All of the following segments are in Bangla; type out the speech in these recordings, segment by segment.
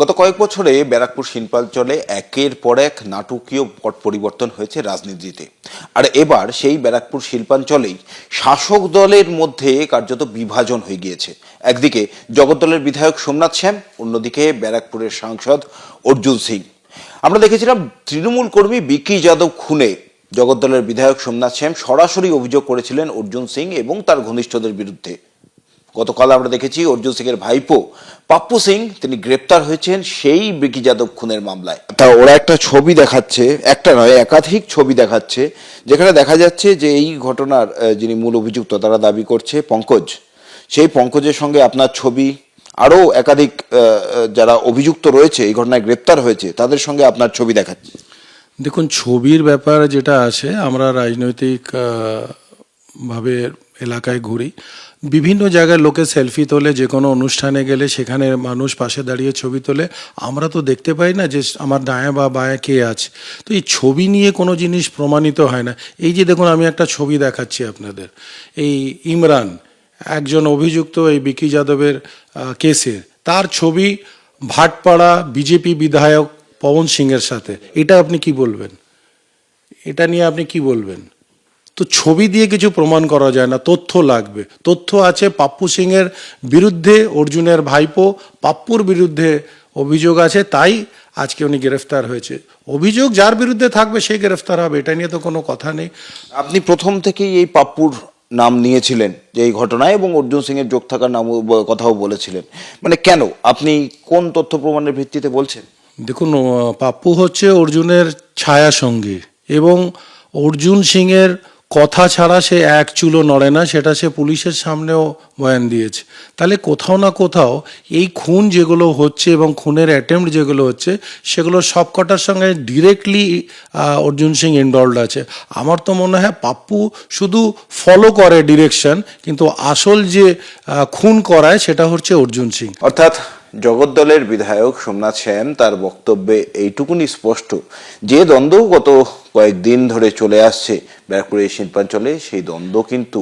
গত কয়েক বছরে ব্যারাকপুর শিল্পাঞ্চলে একের পর এক নাটকীয় পট পরিবর্তন হয়েছে রাজনীতিতে। আর এবার সেই ব্যারাকপুর শিল্পাঞ্চলেই শাসক দলের মধ্যে কার্যত বিভাজন হয়ে গিয়েছে। একদিকে জগদ্দলের বিধায়ক সোমনাথ শ্যাম, অন্যদিকে ব্যারাকপুরের সাংসদ অর্জুন সিং। আমরা দেখেছিলাম তৃণমূল কর্মী বিকি যাদব খুনে জগদ্দলের বিধায়ক সোমনাথ শ্যাম সরাসরি অভিযোগ করেছিলেন অর্জুন সিং এবং তার ঘনিষ্ঠদের বিরুদ্ধে। গতকাল আমরা দেখেছি অর্জুন সিং এর ভাইপো পাপ্পু সিং তিনি গ্রেপ্তার হয়েছেন সেই বিকি যাদব খুনের মামলায়। তা ওরা একটা ছবি দেখাচ্ছে একটা নয় একাধিক ছবি দেখাচ্ছে যেখানে দেখা যাচ্ছে যে এই ঘটনার যিনি মূল অভিযুক্ত তারা দাবি করছে পঙ্কজ। সেই পঙ্কজের সঙ্গে আপনার ছবি আরও একাধিক যারা অভিযুক্ত রয়েছে এই ঘটনায় গ্রেপ্তার হয়েছে তাদের সঙ্গে আপনার ছবি দেখাচ্ছে। দেখুন ছবির ব্যাপার যেটা আছে আমরা রাজনৈতিক আহ, ভাবে এলাকায় ঘুরি। বিভিন্ন জায়গায় লোকে সেলফি তোলে, যে কোনো অনুষ্ঠানে গেলে সেখানে মানুষ পাশে দাঁড়িয়ে ছবি তোলে। আমরা তো দেখতে পাই না যে আমার ডায়া বা বায়া কে আছে। তো এই ছবি নিয়ে কোনো জিনিস প্রমাণিত হয় না। এই যে দেখুন, আমি একটা ছবি দেখাচ্ছি আপনাদের। এই ইমরান, একজন অভিযুক্ত এই বিকি যাদবের কেসের। তার ছবি ভাটপাড়া বিজেপি বিধায়ক পবন সিংয়ের সাথে। এটা আপনি কি বলবেন? এটা নিয়ে আপনি কি বলবেন? তো ছবি দিয়ে কিছু প্রমাণ করা যায় না তথ্য লাগবে। তথ্য আছে পাপ্পু সিংয়ের বিরুদ্ধে অর্জুনের ভাইপো পাপ্পুর বিরুদ্ধে অভিযোগ আছে তাই আজকে উনি গ্রেফতার হয়েছে। অভিযোগ যার বিরুদ্ধে থাকবে সে গ্রেফতার হবে এটা নিয়ে তো কোনো কথা নেই। আপনি প্রথম থেকেই এই পাপ্পুর নাম নিয়েছিলেন যে এই ঘটনায় এবং অর্জুন সিং এর যোগ থাকার নাম কথাও বলেছিলেন। মানে কেন? আপনি কোন তথ্য প্রমাণের ভিত্তিতে বলছেন? দেখুন পাপ্পু হচ্ছে অর্জুনের ছায়া সঙ্গী এবং অর্জুন সিংয়ের কথা ছাড়া সে এক চুলো নড়ে না, সেটা সে পুলিশের সামনেও বয়ান দিয়েছে। তাহলে কোথাও না কোথাও এই খুন যেগুলো হচ্ছে এবং খুনের অ্যাটেম্প্ট যেগুলো হচ্ছে, সেগুলো সবকটার সঙ্গে ডিরেক্টলি অর্জুন সিং ইনভলভড আছে। আমার তো মনে হয় পাপ্পু শুধু ফলো করে ডিরেকশন কিন্তু আসল যে খুন করায় সেটা হচ্ছে অর্জুন সিং। অর্থাৎ জগদ্দলের বিধায়ক সোমনাথ শ্যাম তার বক্তব্যে এইটুকুনি স্পষ্ট। যে দ্বন্দ্ব গত কয়েকদিন ধরে চলে আসছে ব্যারাকপুরের শিল্পাঞ্চলে, সেই দ্বন্দ্ব কিন্তু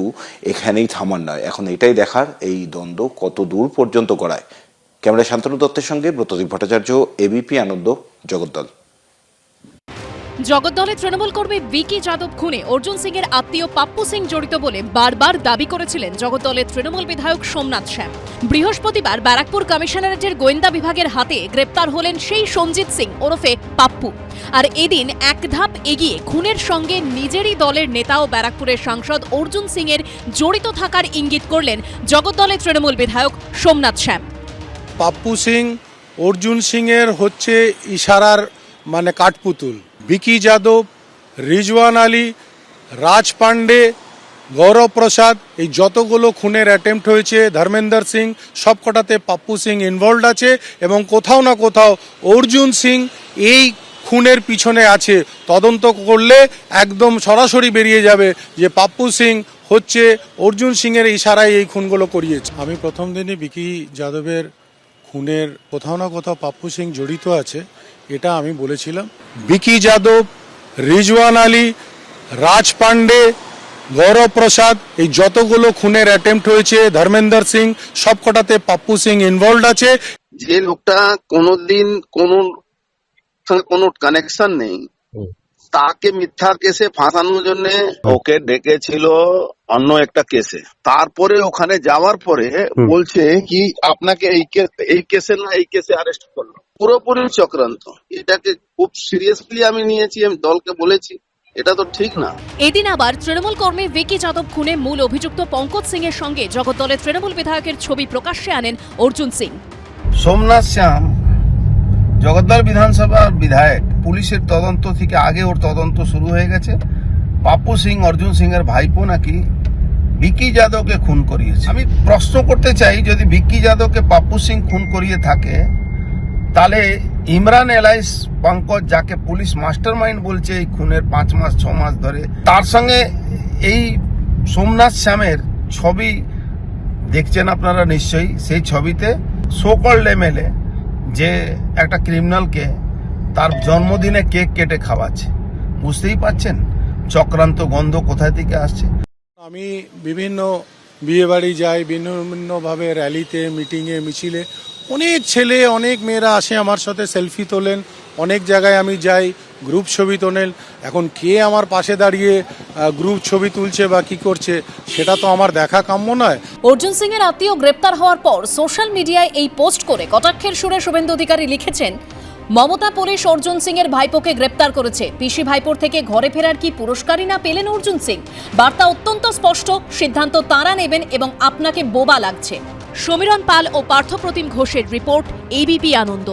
এখানেই থামার নয়। এখন এটাই দেখার এই দ্বন্দ্ব কত দূর পর্যন্ত গড়ায়। ক্যামেরা শান্তনু দত্তের সঙ্গে ব্রতদীপ ভট্টাচার্য, এবিপি আনন্দ, জগদ্দল। জগদ্দলের তৃণমূল কর্মী বিকি যাদব খুনে অর্জুন সিং এর আত্মীয় পাপ্পু সিং জড়িত বলে বারবার দাবি করেছিলেন জগদ্দলের তৃণমূল বিধায়ক সোমনাথ শ্যাম। বৃহস্পতিবার ব্যারাকপুর কমিশনারেটের গোয়েন্দা বিভাগের হাতে গ্রেপ্তার হলেন সেই সঞ্জিত সিং ওরফে পাপ্পু। আর এদিন এক ধাপ এগিয়ে খুনের সঙ্গে নিজেরই দলের নেতা ও ব্যারাকপুরের সাংসদ অর্জুন সিং এর জড়িত থাকার ইঙ্গিত করলেন জগদ্দলের তৃণমূল বিধায়ক সোমনাথ শ্যাম। পাপ্পু সিং, অর্জুন সিংয়ের হচ্ছে ইশারার মানে কাঠপুতুল। ভিকি যাদব, রিজওয়ান আলী, রাজ পান্ডে গৌরব প্রসাদ, এই যতগুলো খুনের অ্যাটেম্প্ট হয়েছে, ধর্মেন্দ্র সিং, সবকটাতে পাপ্পু সিং ইনভলভড আছে এবং কোথাও না কোথাও অর্জুন সিং এই খুনের পিছনে আছে। তদন্ত করলে একদম সরাসরি বেরিয়ে যাবে যে পাপ্পু সিং হচ্ছে অর্জুন সিংয়ের ইশারায় এই খুনগুলো করিয়েছে। আমি প্রথম দিনই বিকি যাদবের খুনের কোথাও না কোথাও পাপ্পু সিং জড়িত আছে। এটা আমি বলেছিলাম। বিকি যাদব রিজওয়ান আলী রাজ পান্ডে গৌরব প্রসাদ এই যতগুলো খুনের অ্যাটেম্প্ট হয়েছে ধর্মেন্দ্র সিং সবকটাতে পাপ্পু সিং ইনভলভ আছে। যে লোকটা কোনোদিন কোন কোনো কানেকশন নেই তাকে মিথ্যা কেসে ফাঁসানোর জন্য ওকে ডেকেছিল অন্য একটা কেসে। তারপরে ওখানে যাওয়ার পরে বলছে কি আপনাকে এই কেস এই কেসে না এই কেসে অ্যারেস্ট করল। পুরোপুরি চক্রান্ত। এটাকে খুব সিরিয়াসলি আমি নিয়েছি আমি দলকে বলেছি। এটা তো ঠিক না। এদিন আবার তৃণমূল কর্মী ভিকি যাদব খুনে মূল অভিযুক্ত পঙ্কজ সিং এর সঙ্গে জগদ্দলের তৃণমূল বিধায়কের ছবি প্রকাশ্যে আনেন অর্জুন সিং। সোমনাথ শ্যাম জগদ্দল বিধানসভার বিধায়ক পুলিশের তদন্ত থেকে আগে ওর তদন্ত শুরু হয়ে গেছে। পাপ্পু সিং অর্জুন সিং এর ভাইপো নাকি ভিকি যাদবকে খুন করিয়েছে। আমি প্রশ্ন করতে চাই, যদি ভিকি যাদবকে পাপ্পু সিং খুন করিয়ে থাকে, তাহলে ইমরান এলাইস পঙ্কজ, যাকে পুলিশ মাস্টার মাইন্ড বলছে, এই খুনের পাঁচ মাস, ছ মাস ধরে, তার সঙ্গে এই সোমনাথ শ্যামের ছবি দেখছেন আপনারা নিশ্চয়ই, সেই ছবিতে সোকল্ড এমএলএ যে একটা ক্রিমিনালকে তার জন্মদিনে কেক কেটে খাওয়াচ্ছে। বুঝতেই পাচ্ছেন চক্রান্ত গন্ধ কোথা থেকে আসছে? আমি বিভিন্ন বিয়ে বাড়ি যাই, বিভিন্নভাবে র্যালিতে মিটিংয়ে মিছিলে। অনেক ছেলে, অনেক মেয়েরা আসে আমার সাথে সেলফি তোলেন। অনেক জায়গায় আমি যাই গ্রুপ ছবি তোলেন। এখন কে আমার পাশে দাঁড়িয়ে গ্রুপ ছবি তুলছে বা কি করছে, সেটা তো আমার দেখা কাম্য নয়। অর্জুন সিং এর আত্মীয় গ্রেপ্তার হওয়ার পর সোশ্যাল মিডিয়ায় এই পোস্ট করে কটাক্ষের সুরে শুভেন্দু অধিকারী লিখেছেন মমতা পুলিশ অর্জুন সিং এর ভাইপোকে গ্রেপ্তার করেছে। পিসি ভাইপোর থেকে ঘরে ফেরার কি পুরস্কারই না পেলেন অর্জুন সিং? বার্তা অত্যন্ত স্পষ্ট, সিদ্ধান্ত তাঁরা নেবেন এবং আপনাকে বোবা লাগছে। সমীরণ পাল ও পার্থপ্রতিম ঘোষের রিপোর্ট এবিপি আনন্দ।